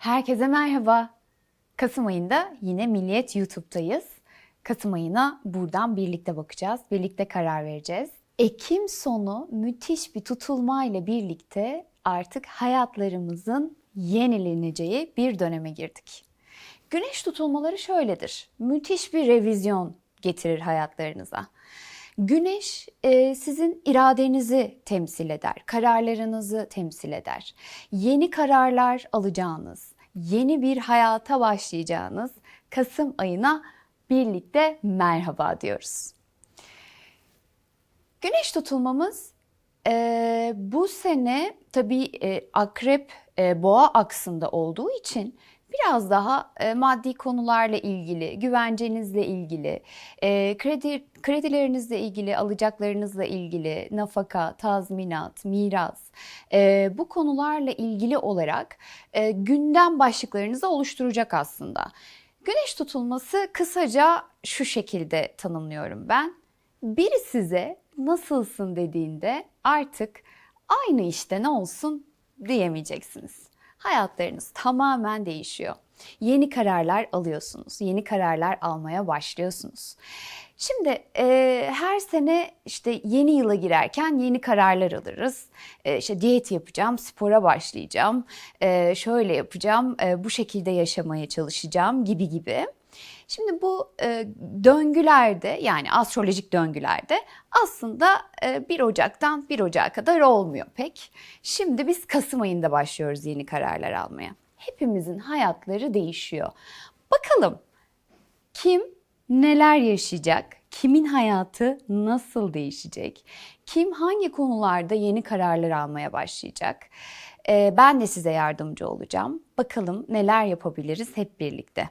Herkese merhaba. Kasım ayında yine Milliyet YouTube'dayız. Kasım ayına buradan birlikte bakacağız, birlikte karar vereceğiz. Ekim sonu müthiş bir tutulmayla birlikte artık hayatlarımızın yenileneceği bir döneme girdik. Güneş tutulmaları şöyledir. Müthiş bir revizyon getirir hayatlarınıza. Güneş e, sizin iradenizi temsil eder, kararlarınızı temsil eder. Yeni kararlar alacağınız, yeni bir hayata başlayacağınız Kasım ayına birlikte merhaba diyoruz. Güneş tutulmamız e, bu sene tabii e, akrep e, boğa aksında olduğu için biraz daha e, maddi konularla ilgili, güvencenizle ilgili, e, kredi kredilerinizle ilgili, alacaklarınızla ilgili, nafaka, tazminat, miras e, bu konularla ilgili olarak e, gündem başlıklarınızı oluşturacak aslında. Güneş tutulması kısaca şu şekilde tanımlıyorum ben. Biri size nasılsın dediğinde artık aynı işte ne olsun diyemeyeceksiniz. Hayatlarınız tamamen değişiyor. Yeni kararlar alıyorsunuz. Yeni kararlar almaya başlıyorsunuz. Şimdi e, her sene işte yeni yıla girerken yeni kararlar alırız. E, işte diyet yapacağım, spora başlayacağım, e, şöyle yapacağım, e, bu şekilde yaşamaya çalışacağım gibi gibi. Şimdi bu e, döngülerde yani astrolojik döngülerde aslında e, 1 Ocak'tan 1 Ocak'a kadar olmuyor pek. Şimdi biz Kasım ayında başlıyoruz yeni kararlar almaya. Hepimizin hayatları değişiyor. Bakalım kim neler yaşayacak? Kimin hayatı nasıl değişecek? Kim hangi konularda yeni kararlar almaya başlayacak? E, ben de size yardımcı olacağım. Bakalım neler yapabiliriz hep birlikte.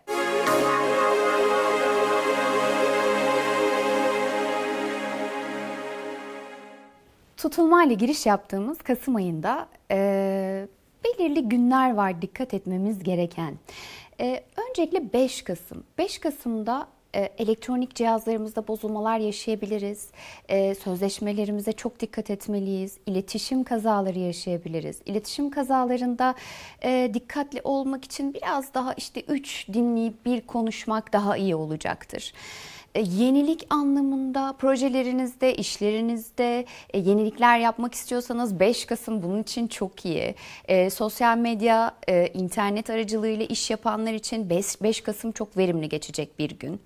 Tutulmayla giriş yaptığımız Kasım ayında e, belirli günler var dikkat etmemiz gereken. E, öncelikle 5 Kasım. 5 Kasım'da e, elektronik cihazlarımızda bozulmalar yaşayabiliriz. E, sözleşmelerimize çok dikkat etmeliyiz. İletişim kazaları yaşayabiliriz. İletişim kazalarında e, dikkatli olmak için biraz daha işte 3 dinleyip bir konuşmak daha iyi olacaktır. E, yenilik anlamında projelerinizde, işlerinizde e, yenilikler yapmak istiyorsanız 5 Kasım bunun için çok iyi. E, sosyal medya, internet aracılığıyla iş yapanlar için 5, 5 Kasım çok verimli geçecek bir gün.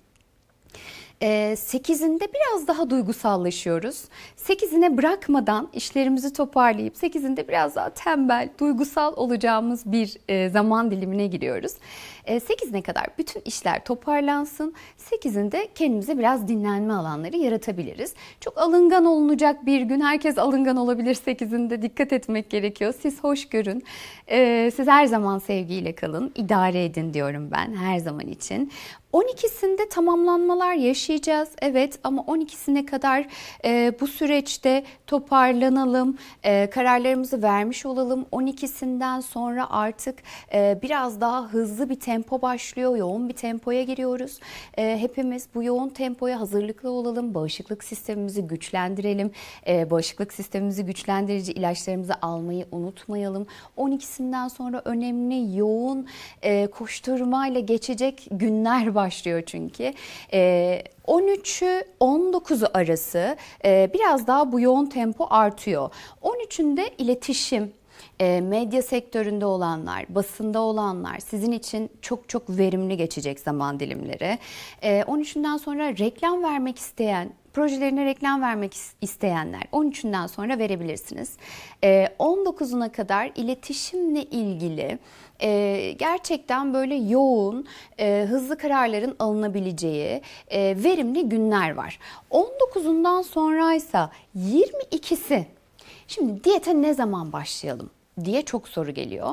8'inde biraz daha duygusallaşıyoruz. 8'ine bırakmadan işlerimizi toparlayıp 8'inde biraz daha tembel, duygusal olacağımız bir zaman dilimine giriyoruz. 8'ine kadar bütün işler toparlansın. 8'inde kendimize biraz dinlenme alanları yaratabiliriz. Çok alıngan olunacak bir gün. Herkes alıngan olabilir 8'inde. Dikkat etmek gerekiyor. Siz hoş görün. Siz her zaman sevgiyle kalın. İdare edin diyorum ben her zaman için. 12'sinde tamamlanmalar yaşayacağız. Evet ama 12'sine kadar e, bu süreçte toparlanalım, e, kararlarımızı vermiş olalım. 12'sinden sonra artık e, biraz daha hızlı bir tempo başlıyor, yoğun bir tempoya giriyoruz. E, hepimiz bu yoğun tempoya hazırlıklı olalım, bağışıklık sistemimizi güçlendirelim, e, bağışıklık sistemimizi güçlendirici ilaçlarımızı almayı unutmayalım. 12'sinden sonra önemli yoğun e, koşturmayla geçecek günler başlıyor çünkü. E, 13'ü 19'u arası e, biraz daha bu yoğun tempo artıyor. 13'ünde iletişim, e, medya sektöründe olanlar, basında olanlar sizin için çok çok verimli geçecek zaman dilimleri. E, 13'ünden sonra reklam vermek isteyen, projelerine reklam vermek isteyenler 13'ünden sonra verebilirsiniz. 19'una kadar iletişimle ilgili gerçekten böyle yoğun, hızlı kararların alınabileceği verimli günler var. 19'undan sonraysa 22'si Şimdi diyete ne zaman başlayalım diye çok soru geliyor.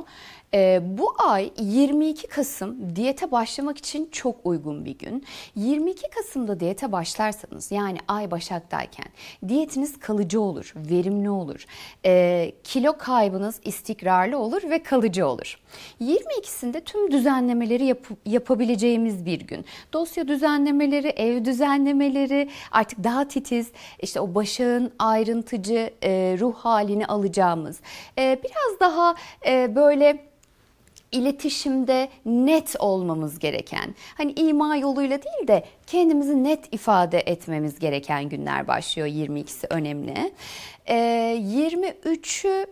Ee, bu ay 22 Kasım diyete başlamak için çok uygun bir gün. 22 Kasım'da diyete başlarsanız yani ay başaktayken diyetiniz kalıcı olur, verimli olur. Ee, kilo kaybınız istikrarlı olur ve kalıcı olur. 22'sinde tüm düzenlemeleri yap yapabileceğimiz bir gün. Dosya düzenlemeleri, ev düzenlemeleri artık daha titiz, işte o başağın ayrıntıcı e, ruh halini alacağımız, e, biraz daha e, böyle iletişimde net olmamız gereken, hani ima yoluyla değil de kendimizi net ifade etmemiz gereken günler başlıyor. 22'si önemli. Ee, 23'ü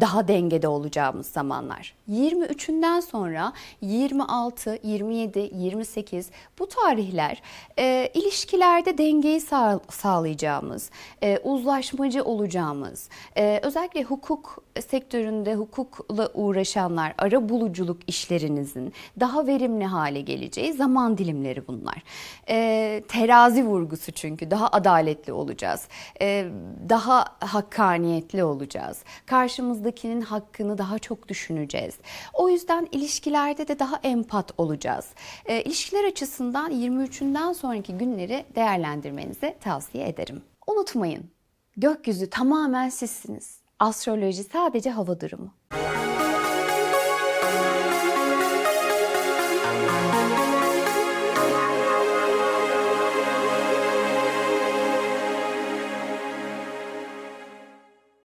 daha dengede olacağımız zamanlar. 23'ünden sonra 26, 27, 28 bu tarihler e, ilişkilerde dengeyi sağ, sağlayacağımız, e, uzlaşmacı olacağımız, e, özellikle hukuk sektöründe hukukla uğraşanlar, ara buluculuk işlerinizin daha verimli hale geleceği zaman dilimleri bunlar. E, terazi vurgusu çünkü daha adaletli olacağız, e, daha hakkaniyetli olacağız. Karşımızdakinin hakkını daha çok düşüneceğiz. O yüzden ilişkilerde de daha empat olacağız. E, ilişkiler açısından 23'ünden sonraki günleri değerlendirmenizi tavsiye ederim. Unutmayın, gökyüzü tamamen sizsiniz. Astroloji sadece hava durumu.